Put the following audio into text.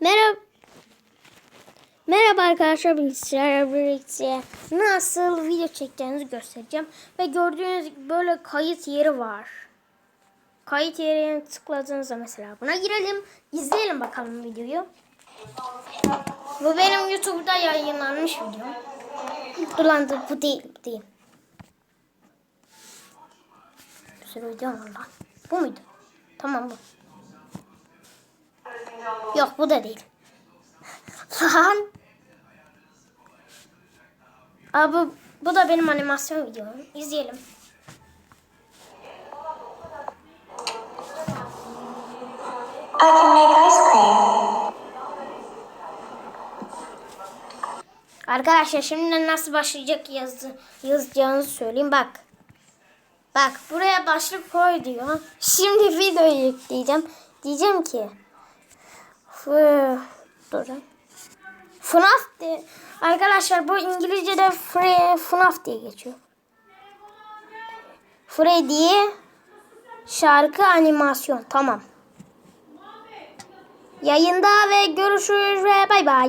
Merhaba. Merhaba arkadaşlar bilgisayar birlikte nasıl video çekeceğinizi göstereceğim. Ve gördüğünüz gibi böyle kayıt yeri var. Kayıt yerine tıkladığınızda mesela buna girelim. izleyelim bakalım videoyu. Bu benim YouTube'da yayınlanmış video. Dur lan dur, bu değil bu değil. Bir sürü video var lan. Bu muydu? Tamam bu. Yok bu da değil. Lan. Aa, bu, bu da benim animasyon videom. İzleyelim. I can make ice cream. Arkadaşlar şimdi nasıl başlayacak yazı, yazacağınızı söyleyeyim. Bak. Bak buraya başlık koy diyor. Şimdi videoyu yükleyeceğim. Diyeceğim ki. Durun. FNAF diye. Arkadaşlar bu İngilizce'de Fre, FNAF diye geçiyor. Freddy şarkı animasyon. Tamam. Yayında ve görüşürüz ve bay bay.